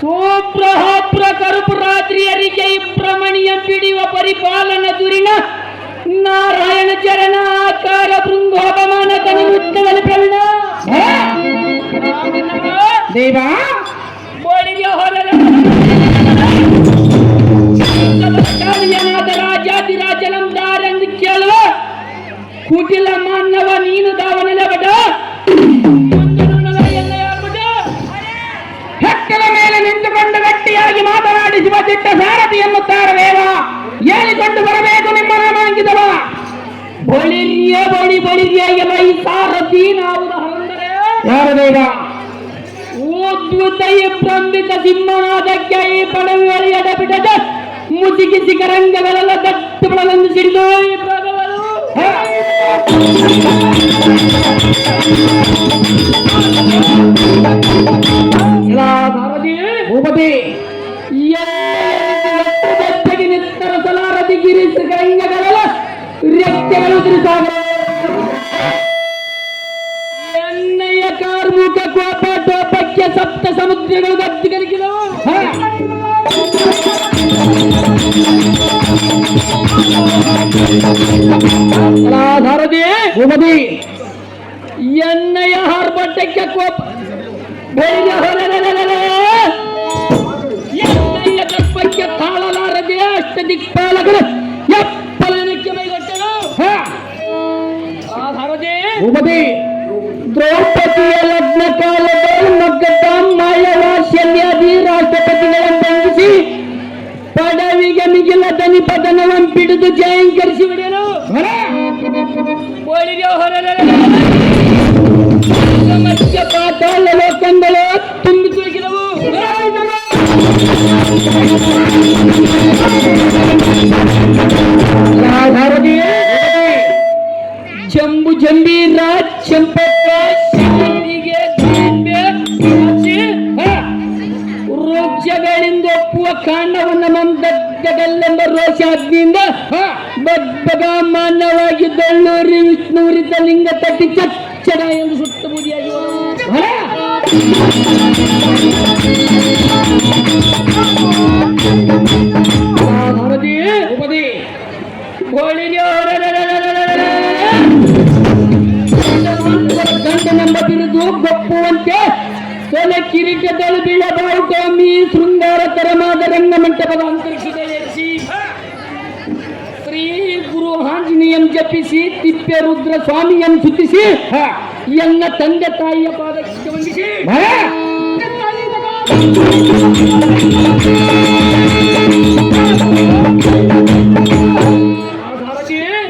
ಸೋಪ್ರಹಾಪ್ರ ಕರುಪು ರಾತ್ರಿಯರಿಗೆ ಇಬ್ರಮಣಿಯಂ ಪಿಡಿಯುವ ಪರಿಪಾಲನ ದುರಿನ ನಾರಾಯಣ ಚರಣ ಆಕಾರ ಬೃಂಗೋಪಮಾನ ಕನಿರುತ್ತವಲು ಪ್ರವೀಣ ದೇವ ದಿಟ್ಟ ಸಾರಥಿ ಎನ್ನುತ್ತಾರೆ ದೇವ. ಹೇಳಿಕೊಂಡು ಬರಬೇಕು ನಿಮ್ಮ ನಾಮಾಂಕಿತವ ಬಳಿರ್ಯ ಬಳಿ ಬಳಿರ್ಯ ಎಲ್ಲ ಈ ಸಾರಥಿ ನಾವು ಯಾರ ದೇವ? ಓದ್ಭುತ ಈ ಸಿಂಹನಾದಕ್ಕೆ ಈ ಪಡವೆಗಳು ಎಡಬಿಡದ ಮುಸುಕಿ ಶಿಖರಂಗಗಳೆಲ್ಲ ದತ್ತು ಬಳಲನ್ನು ಸಿಡಿದು ಈ ಭಗವರು ರೆಕ್ಕೆಗಳು ತಿರುಸಾಗ ಎಣ್ಣೆಯ ಕಾರ್ಮುಕ ಕೋಪ ಟೋಪಕ್ಕೆ ಸಪ್ತ ಸಮುದ್ರಗಳು ಗದ್ದುಗರಿಕಿದವು ಇಲ್ಲ ಸಾರಥಿ ಭೂಪತಿ ಎಣ್ಣೆಯ ಹಾರ್ಬಟ್ಟಕ್ಕೆ ಕೋಪ ಬೆಳಿಗ್ಗೆ ಹೊರಲಲಲಲ. ಎಣ್ಣೆಯ ದರ್ಪಕ್ಕೆ ತಾಳಲಾರದೆ ಅಷ್ಟ ದಿಕ್ಪಾಲಕರು ಪಡವಿಗೆ ಮಿಗಿಲ ದನಿ ಪದನವನ್ನು ಪಿಡಿದು ಜಯಂಕರಿಸಿ ಬಿಡಲು ಓಳಿಗೆ ಹೊರಲಲಲ. ಮಧ್ಯ ಪಾತಾಳ ಲೋಕಂಗಳು ತುಂಬಿ ತುಳುಕಿದವು ಸಾರಥಿ ಜಂಬು ಜಂಬೀರ ಚಂಪಕ ಒಪ್ಪುವ ರೋಷಾಗ್ನಿಯಿಂದ ಹ, ಬಗ್ಬಗ ಮಾನವಾಗಿ ದಳ್ಳೂರಿ ವಿಷ್ಣುವರಿತ ಲಿಂಗ ತಟ್ಟಿ ಚಚ್ಚಡ ಎಂದು ಸುತ್ತ ಬುದಿಯಾಗಿ ಸಾರಥಿ ಭೂಪತಿ ಹೋಳಿಗೆ ಬಿರುದು ಗೊಪ್ಪುವಂತೆ ಸೊಲೆ ಕಿರೀಟದಳು ಬೀಳ ಕೋಮಿ ಶೃಂಗಾರ ತರಮಾದ ರಂಗಮಂಟಪದ ಅಂತರಿಕ್ಷದಲ್ಲಿ ಶ್ರೀ ಗುರು ಆಂಜನೇಯಂ ಜಪಿಸಿ ತಿಪ್ಪೆ ರುದ್ರ ಸ್ವಾಮಿಯನ್ನು ಸುತ್ತಿಸಿ ಎನ್ನ ತಂದೆ ತಾಯಿಯ ಪಾದಕ್ಕೆ ವಂದಿಸಿ.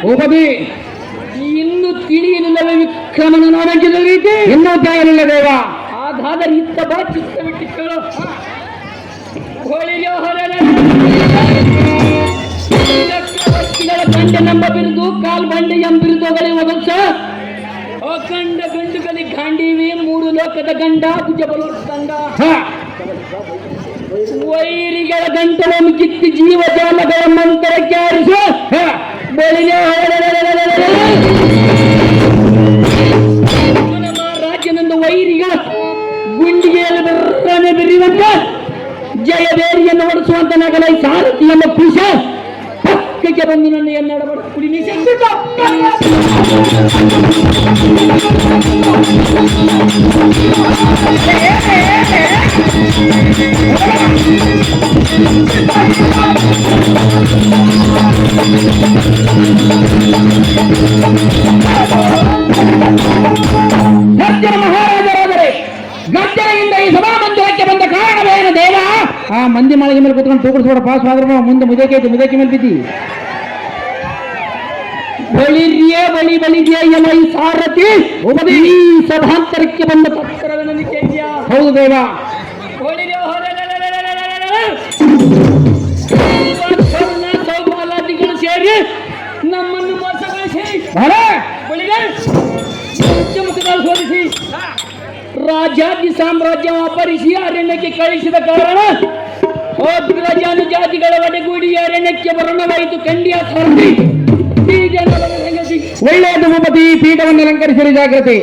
ಭೂಪತಿ. ಇನ್ನು ತಿಳಿಯಲಿಲ್ಲವೇ ವಿಕ್ರಮನ ನಾಡಂಕಿದ ರೀತಿ. ಇನ್ನೂ ತಾಯಿರಲಿಲ್ಲ ದೇವ. ಹಾಗಾದರೆ ಇತ್ತ ಬಾ ಚಿತ್ತವಿಟ್ಟು ಕೇಳು. ಹೋಳಿಗೆ ಹೊರಗೆ ಗಂಡ ನಂಬ ಬಿರುದು ಕಾಲ್ ಬಂಡೆ ಎಂಬಿರುದುಗಳೇ ಒದಸ ಅಖಂಡ ಗಂಡುಗಲಿ ಗಾಂಡೀವಿ ಮೂರು ಲೋಕದ ಗಂಡ ಭುಜ ತಂಡ. ವೈರಿಗಳ ಗಂಟಲನ್ನು ಕಿತ್ತಿ ಜೀವ ಜಾಲಗಳ ಮಂತ್ರಕ್ಕೆ ಆರಿಸು. ಬೆಳಿಗ್ಗೆ ಜಯಬೇರಿಯನ್ನು ಹೊಡೆಸುವಂತ ನಗಲ ಈ ಸಾರಥಿಯನ್ನು ಕುಶ ಪಕ್ಕಕ್ಕೆ ಬಂದು ನನ್ನ ಎನ್ನಡ ಕುಡಿ ಗರ್ಜನ ಮಹಾರಾಜರಾದರೆ ಗರ್ಜನೆಯಿಂದ ಆ ಮಂದಿ ಮಾಳಿಗೆ ಮೇಲೆ ಕೂತ್ಕೊಂಡು ತೂಕಡಿಸ್ಬೇಡ ಪಾಸ್ ಆದ್ರೆ ಮುಂದೆ ಮುದಕ್ಕೆ ಐತಿ ಮುದಕ್ಕೆ ಮೇಲೆ ಬಿದ್ದಿ. ಬಳಿರಿಯೇ ಬಳಿ ಬಳಿದೆಯ ಎಲ ಸಾರಥಿ ಈ ಸಭಾಂತರಕ್ಕೆ ಬಂದ ಪತ್ರವನ್ನು ಕೇಳಿದ್ಯಾ ಹೌದು ದೇವ. ಸೌಮಾಲಾದಿಗಳು ಸೇರಿ ನಮ್ಮನ್ನು ಮೋಸಗೊಳಿಸಿ. ಬಳಿಗೆ ಮುಖದಲ್ಲಿ ಸೋಲಿಸಿ. ರಾಜ್ಯಾದಿ ಸಾಮ್ರಾಜ್ಯ ಅಪರಿಸಿ ಅರಣ್ಯಕ್ಕೆ ಕಳಿಸಿದ ಕಾರಣ ಅಗ್ರಜಾನು ಜಾತಿಗಳ ಒಡೆಗೂಡಿ ಅರಣ್ಯಕ್ಕೆ ಬರಣವಾಯಿತು ಖಂಡಿಯ ಸಂಗತಿ. ಒಳ್ಳೆಯದು ಪೀಠವನ್ನು ಅಲಂಕರಿಸಿದ ಜಾಗ್ರತೆ